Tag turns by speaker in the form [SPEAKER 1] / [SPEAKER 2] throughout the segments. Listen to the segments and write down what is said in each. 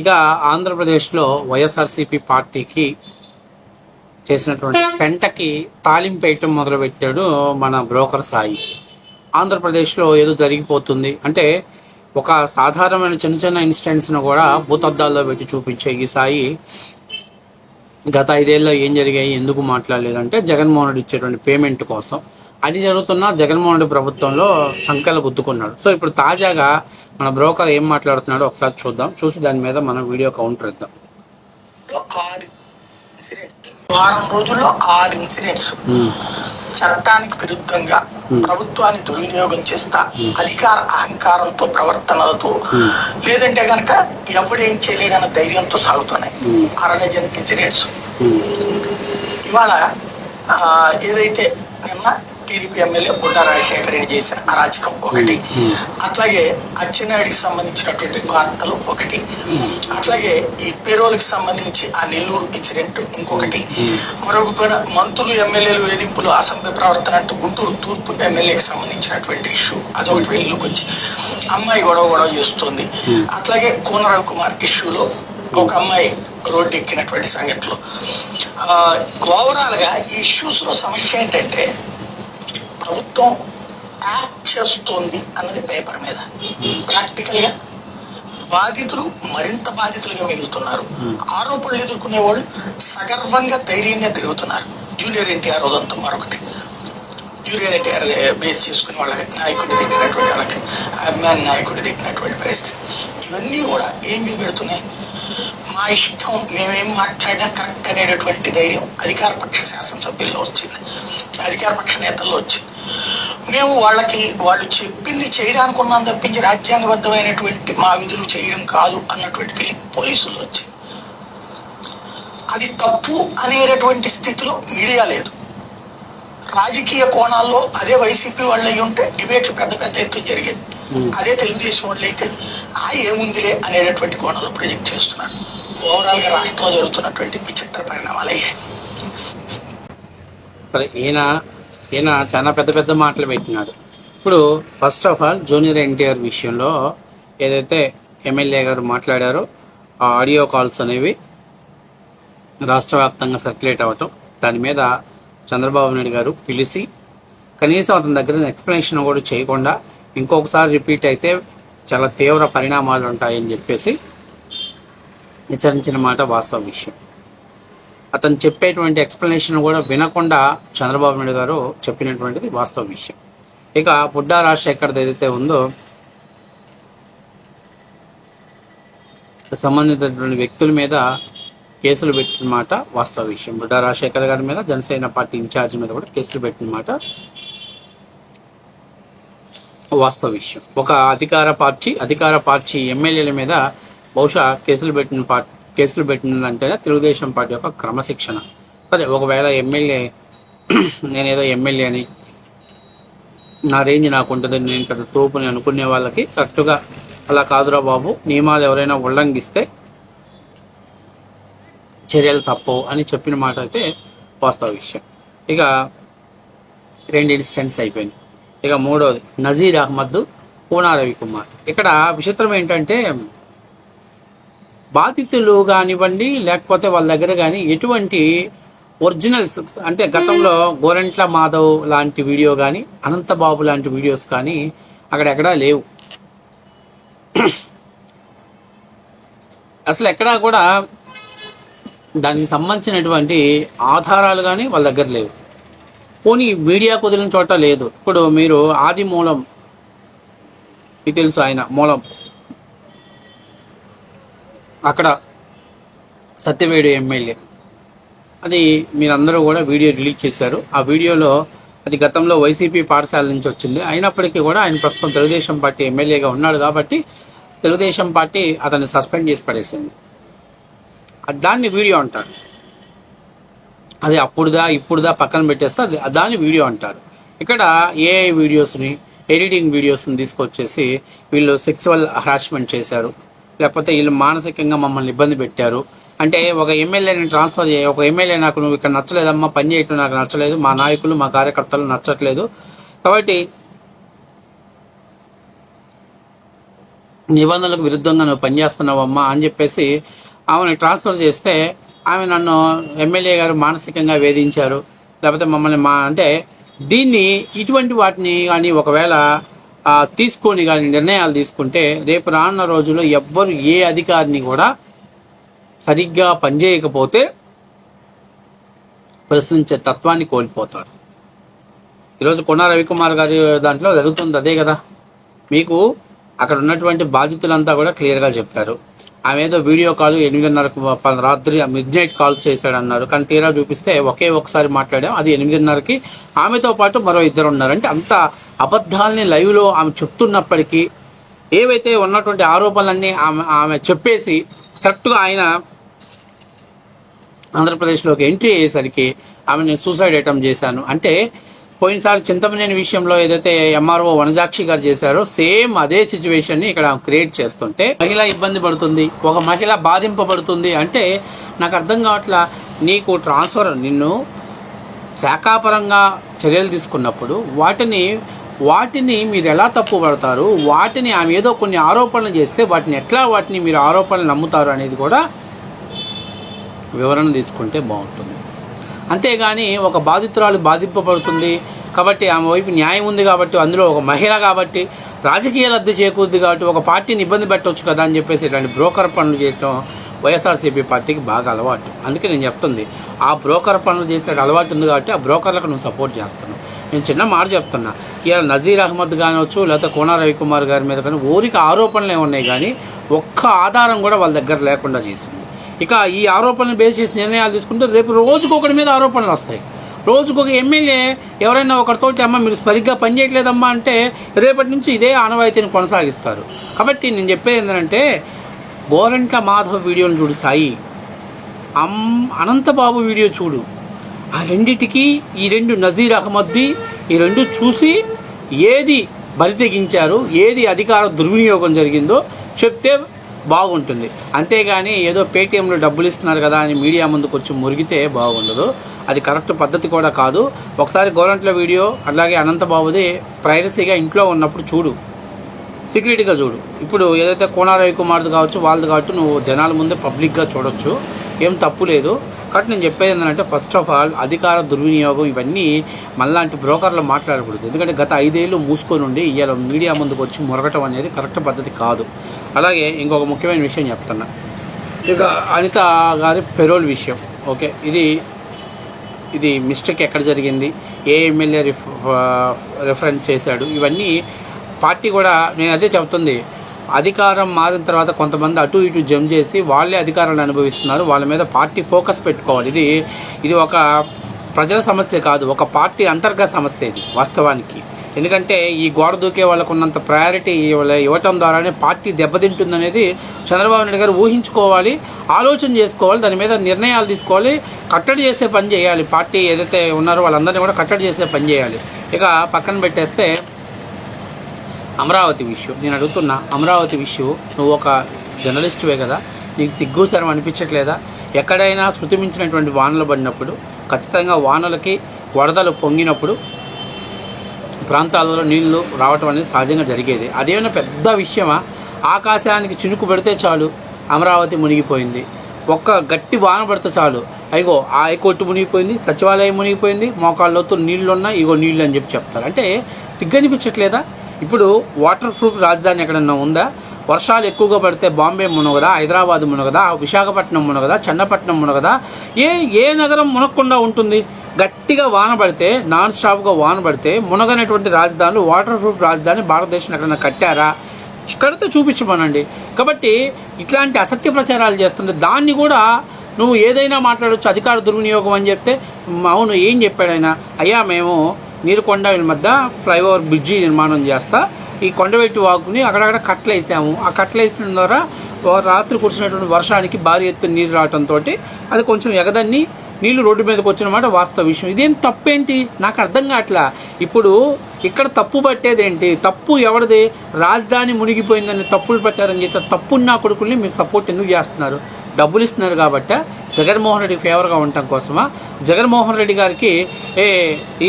[SPEAKER 1] ఇక ఆంధ్రప్రదేశ్లో వైఎస్ఆర్సీపీ పార్టీకి చేసినటువంటి పెంటకి తాలింపు వేయటం మొదలుపెట్టాడు మన బ్రోకర్ సాయి. ఆంధ్రప్రదేశ్లో ఏదో జరిగిపోతుంది. అంటే ఒక సాధారణమైన చిన్న చిన్న ఇన్సిడెంట్స్ను కూడా భూతద్దాల్లో పెట్టి చూపించే ఈ సాయి గత ఐదేళ్ళలో ఏం జరిగాయి ఎందుకు మాట్లాడలేదంటే జగన్మోహన్ రెడ్డి ఇచ్చేటువంటి పేమెంట్ కోసం. అది జరుగుతున్న జగన్మోహన్ రెడ్డి ప్రభుత్వంలో సంఖ్యలు గుద్దుకున్నాడు. సో ఇప్పుడు తాజాగా మన బ్రోకర్ ఏం మాట్లాడుతున్నాడో ఒకసారి చూద్దాం. చూసి దాని మీద మనం వీడియో కౌంటర్ ఇద్దాం.
[SPEAKER 2] వారం రోజుల్లో ఆరు ఇన్సిడెంట్స్. చట్టానికి విరుద్ధంగా. ప్రభుత్వాన్ని దుర్వినియోగం చేస్తా అధికార అహంకారంతో ప్రవర్తనలతో లేదంటే గనక ఎవడేం చేయలేడన్న ధైర్యంతో సాగుతున్నాయి.
[SPEAKER 1] Hmm.
[SPEAKER 2] అరడజన్ ఇన్సిడెంట్స్. ఇవాళ ఏదైతే నిన్న టీడీపీ ఎమ్మెల్యే బుడ్డా రాజశేఖర రెడ్డి చేసిన అరాచకం ఒకటి.
[SPEAKER 1] Hmm.
[SPEAKER 2] అట్లాగే అచ్చెన్నాయుడికి సంబంధించినటువంటి వార్తలు ఒకటి. అట్లాగే ఈ పేరోల్కి సంబంధించి ఆ నెల్లూరు ఇన్సిడెంట్ ఇంకొకటి. మరొక పైన మంత్రులు ఎమ్మెల్యేలు వేధింపులు అసభ్య ప్రవర్తన అంటూ గుంటూరు తూర్పు ఎమ్మెల్యేకి సంబంధించినటువంటి ఇష్యూ. అదొకటి వెలుగులోకి వచ్చి అమ్మాయి గొడవ గొడవ చేస్తుంది. అట్లాగే కోన రవికుమార్ ఇష్యూలో ఒక అమ్మాయి రోడ్డు ఎక్కినటువంటి సంఘటనలు. ఓవరాల్గా ఈ ఇష్యూస్లో సమస్య ఏంటంటే ప్రభుత్వం యాక్ట్ చేస్తోంది అన్నది పేపర్ మీద. ప్రాక్టికల్గా బాధితులు మరింత బాధితులుగా మిగులుతున్నారు. ఆరోపణలు ఎదుర్కొనే వాళ్ళు సగర్వంగా ధైర్యంగా తిరుగుతున్నారు. జూనియర్ ఎన్టీఆర్ ఉదంతం మరొకటి. జూనియర్ ఎన్టీఆర్ బేస్ చేసుకుని వాళ్ళకి నాయకుడిని తిట్టినటువంటి వాళ్ళకి అభిమాని నాయకుడిని తిట్టినటువంటి పరిస్థితి. ఇవన్నీ కూడా ఏం చూపెడుతున్నాయి? మా ఇష్టం మేమేం మాట్లాడినా కరెక్ట్ అనేటటువంటి ధైర్యం అధికార పక్ష శాసనసభ్యుల్లో వచ్చింది. అధికార పక్ష నేతల్లో వచ్చింది. మేము వాళ్ళకి వాళ్ళు చెప్పింది చేయడానికి ఉన్నాం తప్పించి రాజ్యాంగబద్ధమైనటువంటి మా విధులు చేయడం కాదు అన్నటువంటి ఫీలింగ్ పోలీసుల్లో వచ్చింది అది తప్పు అనేటటువంటి స్థితిలో మీడియా లేదు. రాజకీయ కోణాల్లో అదే వైసీపీ వాళ్ళు అయి ఉంటే డిబేట్లు పెద్ద పెద్ద ఎత్తున జరిగేది. అదే తెలుగుదేశం వాళ్ళు అయితే ఆ ఏముందిలే అనేటటువంటి కోణంలో ప్రొజెక్ట్ చేస్తున్నారు. ఓవరాల్గా రాష్ట్రంలో జరుగుతున్నటువంటి విచిత్ర పరిణామాలు అయ్యాయి
[SPEAKER 1] ఈయన ఈయన చాలా పెద్ద పెద్ద మాటలు పెట్టినాడు. ఇప్పుడు first of all junior NTR విషయంలో ఏదైతే ఎమ్మెల్యే గారు మాట్లాడారో ఆ ఆడియో కాల్స్ అనేవి రాష్ట్ర వ్యాప్తంగా సర్క్యులేట్ అవ్వటం దాని మీద చంద్రబాబు నాయుడు గారు పిలిచి కనీసం అతని దగ్గర ఎక్స్ప్లెనేషన్ కూడా చేయకుండా ఇంకొకసారి రిపీట్ అయితే చాలా తీవ్ర పరిణామాలు ఉంటాయని చెప్పేసి హెచ్చరించిన మాట వాస్తవ విషయం. అతను చెప్పేటువంటి ఎక్స్ప్లెనేషన్ కూడా వినకుండా చంద్రబాబు నాయుడు గారు చెప్పినటువంటిది వాస్తవ విషయం. ఇక బుడ్డా రాజశేఖర్ ఏదైతే ఉందో సంబంధించినటువంటి వ్యక్తుల మీద కేసులు పెట్టిన మాట వాస్తవ విషయం. బుడ్డా రాజశేఖర్ గారి మీద జనసేన పార్టీ ఇన్ఛార్జ్ మీద కూడా కేసులు పెట్టిన మాట వాస్తవ విషయం. ఒక అధికార పార్టీ అధికార పార్టీ ఎమ్మెల్యేల మీద బహుశా కేసులు పెట్టిన పార్టీ కేసులు పెట్టిందంటేనే తెలుగుదేశం పార్టీ యొక్క క్రమశిక్షణ. సరే ఒకవేళ ఎమ్మెల్యే నేనేదో ఎమ్మెల్యే అని నా రేంజ్ నాకు ఉంటుంది నేను పెద్ద తోపుని అనుకునే వాళ్ళకి కరెక్ట్గా అలా కాదురా బాబు నియమాలు ఎవరైనా ఉల్లంఘిస్తే చర్యలు తప్పవు అని చెప్పిన మాట అయితే వాస్తవ విషయం. ఇక రెండు ఇన్సిడెంట్స్ అయిపోయినాయి. ఇక మూడోది నజీర్ అహ్మద్ పూనా రవికుమార్. ఇక్కడ విచిత్రం ఏంటంటే బాధితులు కానివ్వండి లేకపోతే వాళ్ళ దగ్గర కానీ ఎటువంటి ఒరిజినల్స్ అంటే గతంలో గోరెంట్ల మాధవ్ లాంటి వీడియో కానీ అనంతబాబు లాంటి వీడియోస్ కానీ అక్కడెక్కడా లేవు. అసలు ఎక్కడా కూడా దానికి సంబంధించినటువంటి ఆధారాలు కానీ వాళ్ళ దగ్గర లేవు. పోనీ మీడియా కుదిరిన చోట లేదు. ఇప్పుడు మీరు ఆది మూలం మీకు తెలుసు ఆయన మూలం. అక్కడ సత్యవేడు ఎమ్మెల్యే. అది మీరందరూ కూడా వీడియో రిలీజ్ చేశారు. ఆ వీడియోలో అది గతంలో వైసీపీ పాఠశాల నుంచి వచ్చింది. అయినప్పటికీ కూడా ఆయన ప్రస్తుతం తెలుగుదేశం పార్టీ ఎమ్మెల్యేగా ఉన్నాడు కాబట్టి తెలుగుదేశం పార్టీ అతన్ని సస్పెండ్ చేసి పడేసింది. అది దాన్ని వీడియో అంటారు. అది అప్పుడుదా ఇప్పుడుదా పక్కన పెట్టేస్తే అది దాన్ని వీడియో అంటారు. ఇక్కడ ఏఐ వీడియోస్ని ఎడిటింగ్ వీడియోస్ని తీసుకొచ్చేసి వీళ్ళు సెక్సువల్ హరాస్మెంట్ చేశారు. లేకపోతే వీళ్ళు మానసికంగా మమ్మల్ని ఇబ్బంది పెట్టారు. అంటే ఒక ఎమ్మెల్యేని ట్రాన్స్ఫర్ చేయ ఒక ఎమ్మెల్యే నాకు నువ్వు ఇక్కడ నచ్చలేదమ్మా పని చేయటం నాకు నచ్చలేదు మా నాయకులు మా కార్యకర్తలు నచ్చట్లేదు. కాబట్టి నిబంధనలకు విరుద్ధంగా నువ్వు పనిచేస్తున్నావమ్మా అని చెప్పేసి ఆమెను ట్రాన్స్ఫర్ చేస్తే ఆమె నన్ను ఎమ్మెల్యే గారు మానసికంగా వేధించారు. లేకపోతే మమ్మల్ని మా అంటే దీన్ని ఇటువంటి వాటిని కానీ ఒకవేళ తీసుకొని కానీ నిర్ణయాలు తీసుకుంటే రేపు రానున్న రోజుల్లో ఎవ్వరు ఏ అధికారిని కూడా సరిగ్గా పనిచేయకపోతే ప్రశ్నించే తత్వాన్ని కోల్పోతారు. ఈరోజు కొన రవికుమార్ గారి దాంట్లో జరుగుతుంది అదే కదా. మీకు అక్కడ ఉన్నటువంటి బాధితులంతా కూడా క్లియర్గా చెప్పారు. ఆమె ఏదో వీడియో కాల్ ఎనిమిదిన్నరకు రాత్రి మిడ్ నైట్ కాల్స్ చేశాడు అన్నారు కానీ తీరా చూపిస్తే ఒకే ఒకసారి మాట్లాడాం. అది ఎనిమిదిన్నరకి ఆమెతో పాటు మరో ఇద్దరు ఉన్నారు అంటే అంత అబద్ధాలని లైవ్లో ఆమె చెప్తున్నప్పటికీ ఏవైతే ఉన్నటువంటి ఆరోపణలన్నీ ఆమె ఆమె చెప్పేసి కరెక్ట్గా ఆయన ఆంధ్రప్రదేశ్లోకి ఎంట్రీ అయ్యేసరికి ఆమె నేను సూసైడ్ అటెంప్ట్ చేశాను. అంటే పోయినసారి చింతమనేని విషయంలో ఏదైతే ఎంఆర్ఓ వనజాక్షి గారు చేశారో సేమ్ అదే సిచ్యువేషన్ని ఇక్కడ క్రియేట్ చేస్తుంటే మహిళ ఇబ్బంది పడుతుంది ఒక మహిళ బాధింపబడుతుంది అంటే నాకు అర్థం కావట్లా నీకు ట్రాన్స్ఫర్ నిన్ను శాఖాపరంగా చర్యలు తీసుకున్నప్పుడు వాటిని వాటిని మీరు ఎలా తప్పు పడతారు వాటిని ఆమె ఏదో కొన్ని ఆరోపణలు చేస్తే వాటిని ఎట్లా వాటిని మీరు ఆరోపణలు నమ్ముతారు అనేది కూడా వివరణ తీసుకుంటే బాగుంటుంది. అంతేగాని ఒక బాధితురాలు బాధింపబడుతుంది కాబట్టి ఆమె వైపు న్యాయం ఉంది కాబట్టి అందులో ఒక మహిళ కాబట్టి రాజకీయ లబ్ధి చేకూరుద్ది కాబట్టి ఒక పార్టీని ఇబ్బంది పెట్టవచ్చు కదా అని చెప్పేసి ఇట్లాంటి బ్రోకర్ పనులు చేసిన వైఎస్ఆర్సీపీ పార్టీకి బాగా అలవాటు. అందుకే నేను చెప్తుంది ఆ బ్రోకర్ పనులు చేసే అలవాటు ఉంది కాబట్టి ఆ బ్రోకర్లకు నువ్వు సపోర్ట్ చేస్తాను నేను చిన్న మాట చెప్తున్నా ఇలా నజీర్ అహ్మద్ కానివచ్చు లేకపోతే కోన రవికుమార్ గారి మీద కానీ ఊరికి ఆరోపణలు ఉన్నాయి కానీ ఒక్క ఆధారం కూడా వాళ్ళ దగ్గర లేకుండా చేసింది. ఇక ఈ ఆరోపణలు బేస్ చేసి నిర్ణయాలు తీసుకుంటే రేపు రోజుకొకటి మీద ఆరోపణలు వస్తాయి. రోజుకొక ఎమ్మెల్యే ఎవరైనా ఒకరితోటి అమ్మ మీరు సరిగ్గా పనిచేయట్లేదమ్మా అంటే రేపటి నుంచి ఇదే ఆనవాయితీని కొనసాగిస్తారు. కాబట్టి నేను చెప్పేది ఏంటంటే గోరంట్ల మాధవ్ వీడియోని చూడు సాయి. అమ్ అనంతబాబు వీడియో చూడు. ఆ రెండిటికి ఈ రెండు నజీర్ అహ్మద్ది ఈ రెండు చూసి ఏది బలి తెగించారు ఏది అధికార దుర్వినియోగం జరిగిందో చెప్తే బాగుంటుంది. అంతేగాని ఏదో పేటీఎంలో డబ్బులు ఇస్తున్నారు కదా అని మీడియా ముందుకు వచ్చి మురిగితే బాగుండదు. అది కరెక్ట్ పద్ధతి కూడా కాదు. ఒకసారి గవర్నమెంట్లో వీడియో అలాగే అనంతబాబుది ప్రైరసీగా ఇంట్లో ఉన్నప్పుడు చూడు. సీక్రెట్గా చూడు. ఇప్పుడు ఏదైతే కోనా రవికుమార్ది కావచ్చు వాళ్ళది కావచ్చు నువ్వు జనాల ముందే పబ్లిక్గా చూడొచ్చు. ఏం తప్పు లేదు. కాబట్టి నేను చెప్పేది ఏంటంటే ఫస్ట్ ఆఫ్ ఆల్ అధికార దుర్వినియోగం ఇవన్నీ మళ్ళాంటి బ్రోకర్లు మాట్లాడకూడదు. ఎందుకంటే గత ఐదేళ్ళు మూసుకొని ఉండి ఇవాళ మీడియా ముందుకు వచ్చి మురగటం అనేది కరెక్ట్ పద్ధతి కాదు. అలాగే ఇంకొక ముఖ్యమైన విషయం చెప్తున్నా. ఇక అనిత గారి పెరోల్ విషయం ఓకే? ఇది ఇది మిస్టేక్ ఎక్కడ జరిగింది? ఏ ఎమ్మెల్యే రిఫ రెఫరెన్స్ చేశాడు? ఇవన్నీ పార్టీ కూడా నేను అదే చెప్తుంది. అధికారం మారిన తర్వాత కొంతమంది అటు ఇటు జంప్ చేసి వాళ్ళే అధికారాన్ని అనుభవిస్తున్నారు. వాళ్ళ మీద పార్టీ ఫోకస్ పెట్టుకోవాలి. ఇది ఇది ఒక ప్రజల సమస్య కాదు. ఒక పార్టీ అంతర్గత సమస్య ఇది వాస్తవానికి. ఎందుకంటే ఈ గోడ దూకే వాళ్ళకు ఉన్నంత ప్రయారిటీ ఇవ్వటం ద్వారానే పార్టీ దెబ్బతింటుందనేది చంద్రబాబు నాయుడు గారు ఊహించుకోవాలి ఆలోచన చేసుకోవాలి దాని మీద నిర్ణయాలు తీసుకోవాలి కట్టడి చేసే పని చేయాలి. పార్టీ ఏదైతే ఉన్నారో వాళ్ళందరినీ కూడా కట్టడి చేసే పని చేయాలి. ఇక పక్కన పెట్టేస్తే అమరావతి విషయం. నేను అడుగుతున్నా అమరావతి విషయం నువ్వు ఒక జర్నలిస్టువే కదా? నీకు సిగ్గు శరం అనిపించట్లేదా? ఎక్కడైనా శృతిమించినటువంటి వానలు పడినప్పుడు ఖచ్చితంగా వానలకి వరదలు పొంగినప్పుడు ప్రాంతాలలో నీళ్ళు రావటం అనేది సహజంగా జరిగేది. అదేమైనా పెద్ద విషయమా? ఆకాశానికి చినుకు పెడితే చాలు అమరావతి మునిగిపోయింది. ఒక్క గట్టి వాన పడితే చాలు అయ్యో ఆ హైకోర్టు మునిగిపోయింది సచివాలయం మునిగిపోయింది మోకాళ్ళతో నీళ్ళు ఉన్నాయి ఇగో నీళ్ళు అని చెప్పి చెప్తారు. అంటే సిగ్గనిపించట్లేదా ఇప్పుడు వాటర్ ప్రూఫ్ రాజధాని ఎక్కడన్నా ఉందా? వర్షాలు ఎక్కువగా పడితే బాంబే మునగదా హైదరాబాద్ మునగదా విశాఖపట్నం మునగదా చన్నపట్నం మునగదా? ఏ ఏ నగరం మునగకుండా ఉంటుంది? గట్టిగా వాన పడితే నాన్ స్టాప్గా వాన పడితే మునగనటువంటి రాజధానులు వాటర్ ప్రూఫ్ రాజధాని భారతదేశం ఎక్కడన్నా కట్టారా? కడితే చూపించమనండి. కాబట్టి ఇట్లాంటి అసత్య ప్రచారాలు చేస్తుంటే దాన్ని కూడా నువ్వు ఏదైనా మాట్లాడొచ్చు అధికార దుర్వినియోగం అని చెప్తే అవును ఏం చెప్పాడు ఆయన? అయ్యా మేము నీరుకొండ మధ్య ఫ్లైఓవర్ బ్రిడ్జి నిర్మాణం చేస్తా. ఈ కొండవెట్టి వాకుని అక్కడక్కడ కట్టలు వేసాము. ఆ కట్టలు వేసిన ద్వారా రాత్రి కురిసినటువంటి వర్షానికి భారీ ఎత్తున నీరు రావడంతో అది కొంచెం ఎగదన్ని నీళ్ళు రోడ్డు మీదకి వచ్చిన మాట వాస్తవ విషయం. ఇదేం తప్పేంటి? నాకు అర్థం కావట్లా. ఇప్పుడు ఇక్కడ తప్పు పట్టేదేంటి తప్పు ఎవరిది? రాజధాని మునిగిపోయిందని తప్పులు ప్రచారం చేసే తప్పున్న కొడుకుల్ని మీరు సపోర్ట్ ఎందుకు చేస్తున్నారు? డబ్బులు ఇస్తున్నారు కాబట్టి జగన్మోహన్ రెడ్డి ఫేవర్గా ఉండటం కోసమా? జగన్మోహన్ రెడ్డి గారికి ఏ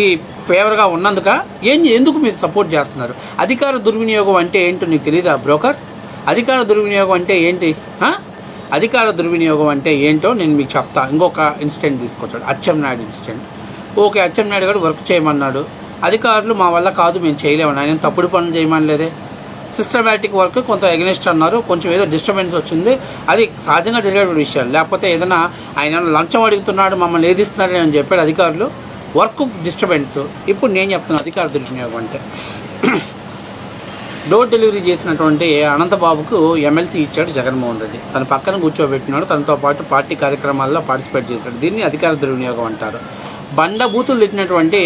[SPEAKER 1] ఈ ఫేవర్గా ఉన్నందుక ఏం ఎందుకు మీరు సపోర్ట్ చేస్తున్నారు? అధికార దుర్వినియోగం అంటే ఏంటో నీకు తెలియదా బ్రోకర్? అధికార దుర్వినియోగం అంటే ఏంటి? అధికార దుర్వినియోగం అంటే ఏంటో నేను మీకు చెప్తా. ఇంకొక ఇన్సిడెంట్ తీసుకొచ్చాడు. అచ్చెంనాయుడు ఇన్సిడెంట్ ఓకే అచ్చెంనాయుడు గారు వర్క్ చేయమన్నాడు. అధికారులు మా వల్ల కాదు మేము చేయలేము ఆయన తప్పుడు పనులు చేయమనలేదే. సిస్టమేటిక్ వర్క్ కొంత ఎగ్నెస్ట్ అన్నారు. కొంచెం ఏదో డిస్టర్బెన్స్ వచ్చింది. అది సహజంగా జరిగేటువంటి విషయాలు. లేకపోతే ఏదైనా ఆయన లంచం అడుగుతున్నాడు మమ్మల్ని ఏదిస్తున్నాడు అని చెప్పాడు అధికారులు. Work disturbance. ఇప్పుడు నేను చెప్తున్నాను అధికార దుర్వినియోగం అంటే డోర్ డెలివరీ చేసినటువంటి అనంతబాబుకు ఎమ్మెల్సీ ఇచ్చాడు జగన్మోహన్ రెడ్డి. తన పక్కన కూర్చోబెట్టినాడు తనతో పాటు పార్టీ కార్యక్రమాల్లో పార్టిసిపేట్ చేశాడు. దీన్ని అధికార దుర్వినియోగం అంటారు. బండ బూతులు తిట్టినటువంటి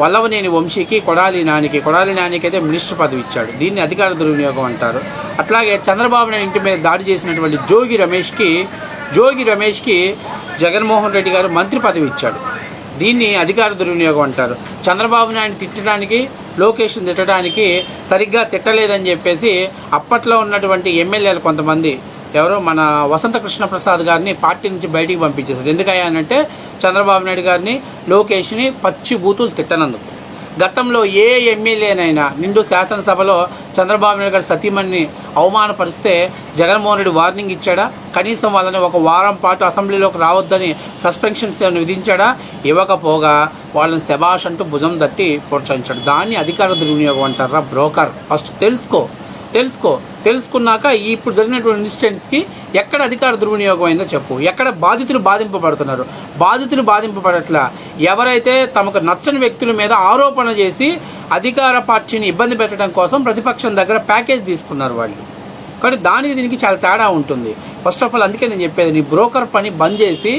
[SPEAKER 1] వల్లవనేని వంశీకి కొడాలి నానికి కొడాలి నానికి అయితే మినిస్టర్ పదవి ఇచ్చాడు. దీన్ని అధికార దుర్వినియోగం అంటారు. అట్లాగే చంద్రబాబు నాయుడు ఇంటి మీద దాడి చేసినటువంటి జోగి రమేష్కి జోగి రమేష్కి జగన్మోహన్ రెడ్డి గారు మంత్రి పదవి ఇచ్చాడు. దీన్ని అధికార దుర్వినియోగం అంటారు. చంద్రబాబు నాయుడు తిట్టడానికి లోకేష్ తిట్టడానికి సరిగ్గా తిట్టలేదని చెప్పేసి అప్పట్లో ఉన్నటువంటి ఎమ్మెల్యేలు కొంతమంది ఎవరో మన వసంత కృష్ణ ప్రసాద్ గారిని పార్టీ నుంచి బయటికి పంపించేశారు. ఎందుకయ్యా అంటే చంద్రబాబు నాయుడు గారిని లోకేష్ని పచ్చి బూతులు తిట్టనందుకు. గతంలో ఏ ఎమ్మెల్యేనైనా నిండు శాసనసభలో చంద్రబాబు నాయుడు గారి సతీమణిని అవమానపరిస్తే జగన్మోహన్ రెడ్డి వార్నింగ్ ఇచ్చాడా? కనీసం వాళ్ళని ఒక వారం పాటు అసెంబ్లీలోకి రావద్దని సస్పెన్షన్స్ సేవను విధించాడా? ఇవ్వకపోగా వాళ్ళని శభాష్ అంటూ భుజం తట్టి ప్రోత్సహించాడు. దాన్ని అధికార దుర్వినియోగం అంటారా బ్రోకర్? ఫస్ట్ తెలుసుకో. తెలుసుకో. తెలుసుకున్నాక ఇప్పుడు జరిగినటువంటి ఇన్సిడెంట్స్కి ఎక్కడ అధికార దుర్వినియోగం అయిందో చెప్పు. ఎక్కడ బాధితులు బాధింపబడుతున్నారు? బాధితులు బాధింపబడట్ల? ఎవరైతే తమకు నచ్చని వ్యక్తుల మీద ఆరోపణ చేసి అధికార పార్టీని ఇబ్బంది పెట్టడం కోసం ప్రతిపక్షం దగ్గర ప్యాకేజ్ తీసుకున్నారు వాళ్ళు. కాబట్టి దానికి దీనికి చాలా తేడా ఉంటుంది. ఫస్ట్ ఆఫ్ ఆల్ అందుకే నేను చెప్పేది నీ బ్రోకర్ పని బంద్ చేసి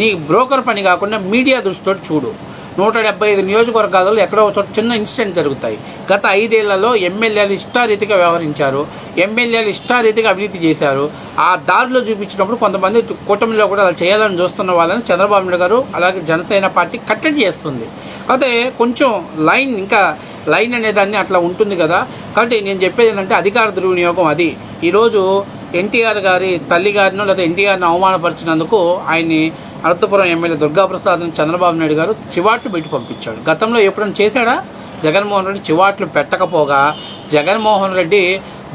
[SPEAKER 1] నీ బ్రోకర్ పని కాకుండా మీడియా దృష్టితో చూడు. నూట డెబ్బై ఐదు నియోజకవర్గాలలో ఎక్కడో ఒక చోట చిన్న ఇన్సిడెంట్ జరుగుతాయి. గత ఐదేళ్ళలో ఎమ్మెల్యేలు ఇష్టారీతిగా వ్యవహరించారు. ఎమ్మెల్యేలు ఇష్టారీతిగా అవినీతి చేశారు. ఆ దారిలో చూపించినప్పుడు కొంతమంది కూటమిలో కూడా అలా చేయాలని చూస్తున్న వాళ్ళని చంద్రబాబు నాయుడు గారు అలాగే జనసేన పార్టీ కట్టడి చేస్తుంది. అయితే కొంచెం లైన్ ఇంకా లైన్ అనేదాన్ని అట్లా ఉంటుంది కదా. కాబట్టి నేను చెప్పేది ఏంటంటే అధికార దుర్వినియోగం అది. ఈరోజు ఎన్టీఆర్ గారి తల్లి గారినో లేదా ఎన్టీఆర్ని అవమానపరిచినందుకు ఆయన్ని అనంతపురం ఎమ్మెల్యే దుర్గాప్రసాద్ని చంద్రబాబు నాయుడు గారు చివాట్లు పెట్టి పంపించాడు. గతంలో ఎప్పుడైనా చేశాడా? జగన్మోహన్ రెడ్డి చివాట్లు పెట్టకపోగా జగన్మోహన్ రెడ్డి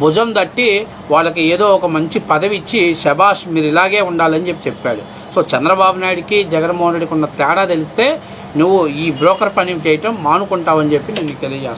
[SPEAKER 1] భుజం తట్టి వాళ్ళకి ఏదో ఒక మంచి పదవి ఇచ్చి శబాష్ మీరు ఇలాగే ఉండాలని చెప్పి చెప్పాడు. సో చంద్రబాబు నాయుడికి జగన్మోహన్ రెడ్డికి ఉన్న తేడా తెలిస్తే నువ్వు ఈ బ్రోకర్ పని చేయటం మానుకుంటావని చెప్పి నేను నీకు తెలియజేస్తాను